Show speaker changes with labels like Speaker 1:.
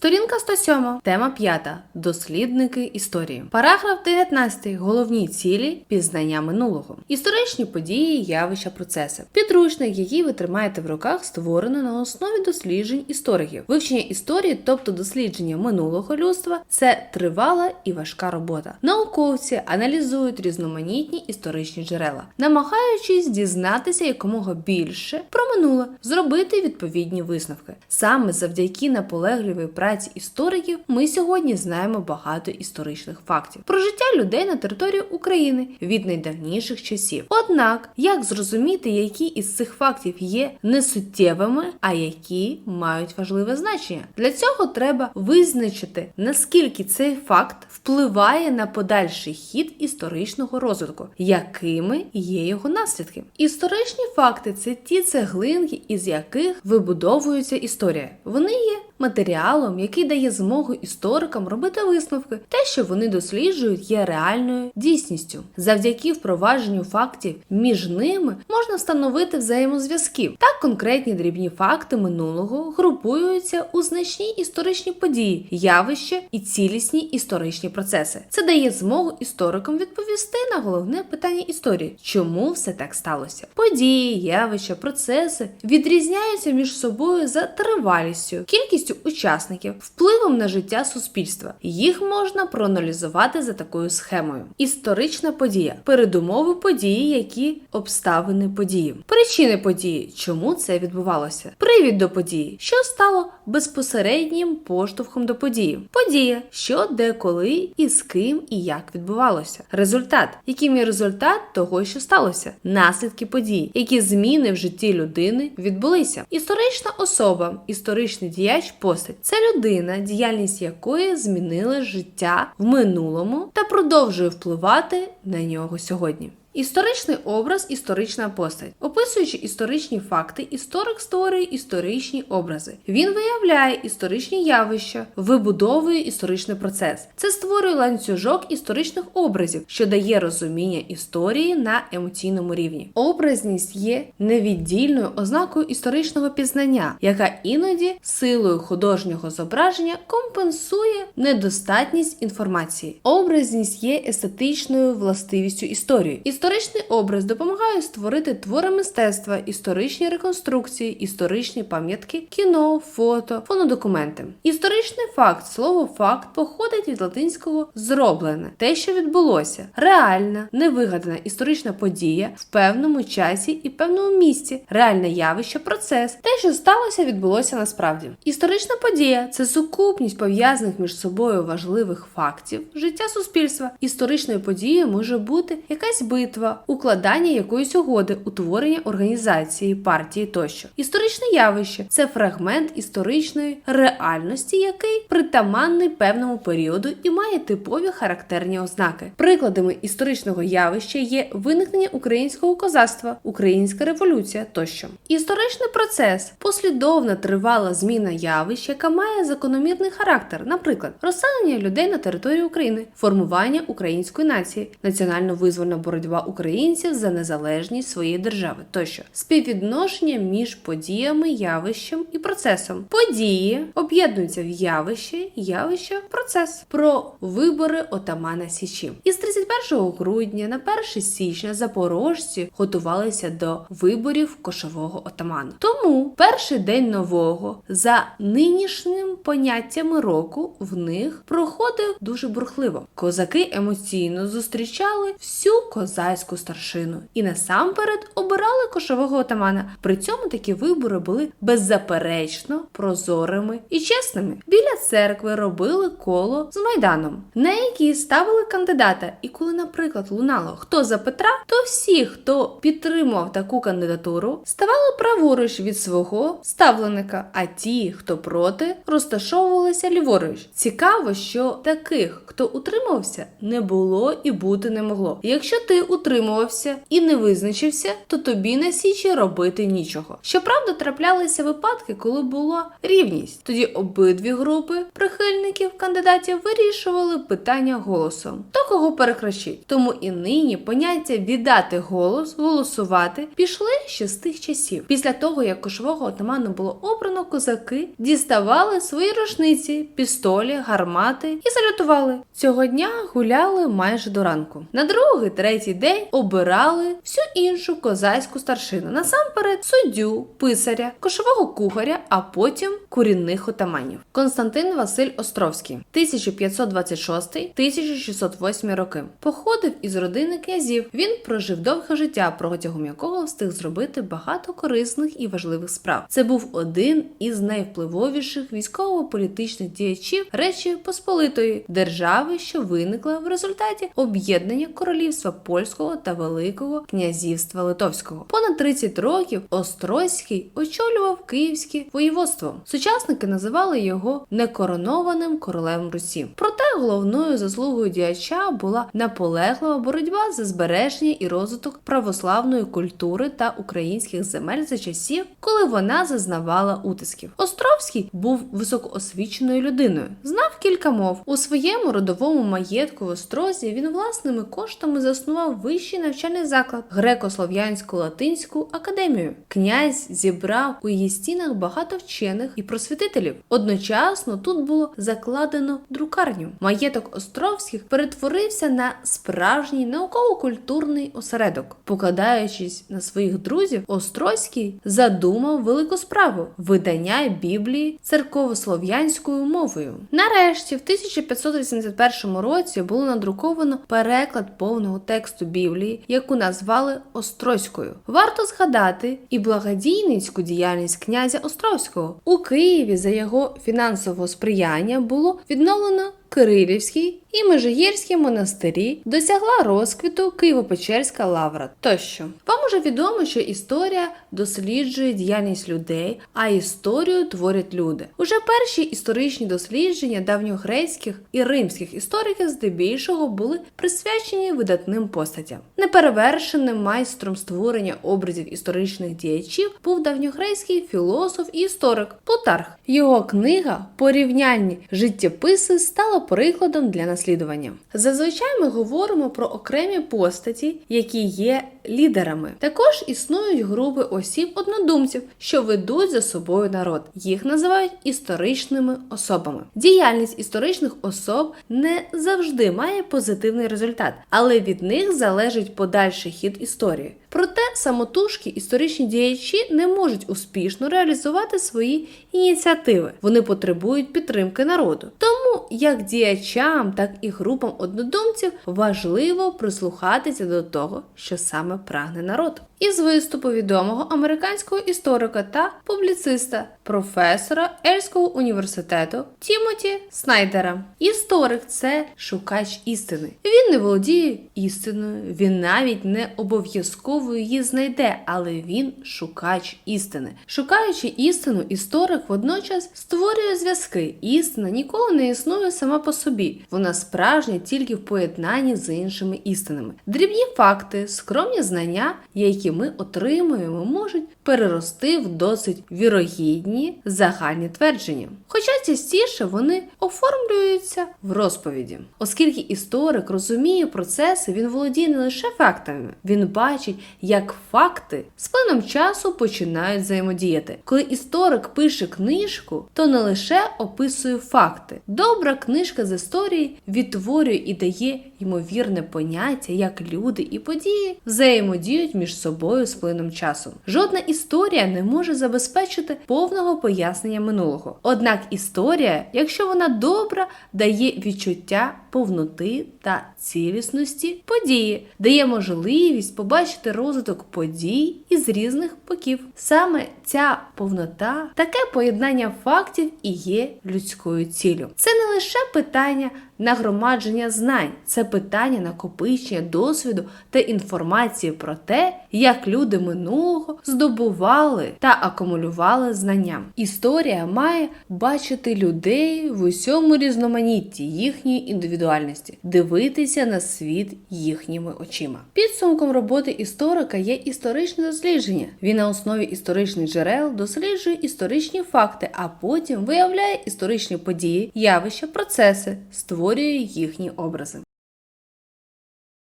Speaker 1: Сторінка 107, тема 5. Дослідники історії. Параграф 19. Головні цілі пізнання минулого. Історичні події, явища, процеси. Підручник, який ви тримаєте в руках, створено на основі досліджень істориків. Вивчення історії, тобто дослідження минулого людства, це тривала і важка робота. Науковці аналізують різноманітні історичні джерела, намагаючись дізнатися якомога більше про минуле, зробити відповідні висновки. Саме завдяки наполегливій праці істориків ми сьогодні знаємо багато історичних фактів про життя людей на території України від найдавніших часів. Однак, як зрозуміти, які із цих фактів є несуттєвими, а які мають важливе значення? Для цього треба визначити, наскільки цей факт впливає на подальший хід історичного розвитку, якими є його наслідки. Історичні факти це ті цеглинки, із яких вибудовується історія. Вони є матеріалом, який дає змогу історикам робити висновки. Те, що вони досліджують, є реальною дійсністю. Завдяки впровадженню фактів між ними можна встановити взаємозв'язків. Так конкретні дрібні факти минулого групуються у значні історичні події, явища і цілісні історичні процеси. Це дає змогу історикам відповісти на головне питання історії, чому все так сталося. Події, явища, процеси відрізняються між собою за тривалістю, кількістю учасників, впливом на життя суспільства. Їх можна проаналізувати за такою схемою: історична подія, передумови події, які обставини події, причини події, чому це відбувалося, привід до події, що стало безпосереднім поштовхом до події, подія, що де, коли і з ким і як відбувалося, результат, яким є результат того, що сталося, наслідки подій, які зміни в житті людини відбулися. Історична особа, історичний діяч, постать це людина, діяльність якої змінила життя в минулому та продовжує впливати на нього сьогодні. Історичний образ, історична постать. Описуючи історичні факти, історик створює історичні образи. Він виявляє історичні явища, вибудовує історичний процес. Це створює ланцюжок історичних образів, що дає розуміння історії на емоційному рівні. Образність є невіддільною ознакою історичного пізнання, яка іноді силою художнього зображення компенсує недостатність інформації. Образність є естетичною властивістю історії. Історичний образ допомагає створити твори мистецтва, історичні реконструкції, історичні пам'ятки, кіно, фото, фонодокументи. Історичний факт, слово факт походить від латинського зроблене, те, що відбулося, реальна, невигадана історична подія в певному часі і певному місці, реальне явище, процес, те, що сталося, відбулося насправді. Історична подія це сукупність пов'язаних між собою важливих фактів життя суспільства. Історичною подією може бути якась битва битва, укладання якоїсь угоди, утворення організації, партії тощо. Історичне явище це фрагмент історичної реальності, який притаманний певному періоду і має типові характерні ознаки. Прикладами історичного явища є виникнення українського козацтва, українська революція тощо. Історичний процес послідовна тривала зміна явищ, яка має закономірний характер, наприклад, розселення людей на території України, формування української нації, національно-визвольна боротьба українців за незалежність своєї держави тощо співвідношення між подіями, явищем і процесом. Події об'єднуються в явище, явище в процес про вибори отамана Січі. Із 31 грудня на 1 січня запорожці готувалися до виборів кошового отамана. Тому перший день нового за нинішнім поняттями року в них проходив дуже бурхливо. Козаки емоційно зустрічали всю козацьку старшину і насамперед обирали кошового отамана. При цьому такі вибори були беззаперечно прозорими і чесними. Біля церкви робили коло з майданом, на який ставили кандидата. І коли, наприклад, лунало хто за Петра, то всі, хто підтримував таку кандидатуру, ставали праворуч від свого ставленика. А ті, хто проти, розташовувалися ліворуч. Цікаво, що таких, хто утримався, не було і бути не могло. Якщо ти утримувався і не визначився, то тобі на січі робити нічого. Щоправда, траплялися випадки, коли була рівність. Тоді обидві групи прихильників кандидатів вирішували питання голосом. То кого перекращить. Тому і нині поняття віддати голос, голосувати пішли ще з тих часів. Після того, як кошового отаману було обрано, козаки діставали свої рушниці, пістолі, гармати і салютували. Цього дня гуляли майже до ранку. На другий, третій день обирали всю іншу козацьку старшину. Насамперед суддю, писаря, кошового кухаря, а потім курінних отаманів. Константин Василь Островський, 1526-1608 роки. Походив із родини князів. Він прожив довге життя, протягом якого встиг зробити багато корисних і важливих справ. Це був один із найвпливовіших військово-політичних діячів Речі Посполитої держави, що виникла в результаті об'єднання королівства польського та Великого князівства Литовського. Понад 30 років Острозький очолював Київське воєводство. Сучасники називали його некоронованим королем Русі. Проте головною заслугою діяча була наполеглива боротьба за збереження і розвиток православної культури та українських земель за часів, коли вона зазнавала утисків. Островський був високоосвіченою людиною, знав кілька мов. У своєму родовому маєтку в Острозі він власними коштами заснував вищий навчальний заклад греко-слов'янську латинську академію. Князь зібрав у її стінах багато вчених і просвітителів. Одночасно тут було закладено друкарню. Маєток Островських перетворився на справжній науково-культурний осередок. Покладаючись на своїх друзів, Острозький задумав велику справу видання Біблії церковослов'янською мовою. Нарешті, в 1581 році було надруковано переклад повного тексту Біблії, яку назвали Острозькою. Варто згадати і благодійницьку діяльність князя Островського у Києві за його фінансового сприяння було відновлено Кирилівський і Межигірські монастирі досягла розквіту Києво-Печерська лавра тощо. Вам уже відомо, що історія досліджує діяльність людей, а історію творять люди. Уже перші історичні дослідження давньогрецьких і римських істориків здебільшого були присвячені видатним постатям. Неперевершеним майстром створення образів історичних діячів був давньогрецький філософ і історик Плутарх. Його книга Порівняльні життєписи стала прикладом для наслідування. Зазвичай ми говоримо про окремі постаті, які є лідерами. Також існують групи осіб-однодумців, що ведуть за собою народ. Їх називають історичними особами. Діяльність історичних особ не завжди має позитивний результат, але від них залежить подальший хід історії. Проте самотужки історичні діячі не можуть успішно реалізувати свої ініціативи. Вони потребують підтримки народу. Тому як діячам, так і групам однодумців важливо прислухатися до того, що саме прагне народ. Із виступу відомого американського історика та публіциста, професора Ельського університету Тімоті Снайдера. Історик це шукач істини. Він не володіє істиною, він навіть не обов'язково її знайде, але він шукач істини. Шукаючи істину, історик водночас створює зв'язки. Істина ніколи не існує сама по собі. Вона справжня тільки в поєднанні з іншими істинами. Дрібні факти, скромні знання, які ми отримуємо, можуть перерости в досить вірогідні загальні твердження. Хоча частіше вони оформлюються в розповіді. Оскільки історик розуміє процеси, він володіє не лише фактами, він бачить, як факти з плином часу починають взаємодіяти. Коли історик пише книжку, то не лише описує факти. Добра книжка з історії відтворює і дає ймовірне поняття, як люди і події взаємодіють між собою з плином часу. Жодна історія не може забезпечити повного пояснення минулого. Однак історія, якщо вона добра, дає відчуття повноти та цілісності події, дає можливість побачити розвиток подій із різних боків. Саме ця повнота, таке поєднання фактів і є людською ціллю. Це не лише питання нагромадження знань, це питання накопичення досвіду та інформації про те, як люди минулого здобували та акумулювали знання. Історія має бачити людей в усьому різноманітті їхньої індивідуальності, дивитися на світ їхніми очима. Підсумком роботи історика є історичне дослідження. Він на основі історичних джерел досліджує історичні факти, а потім виявляє історичні події, явища, процеси, створює їхні образи.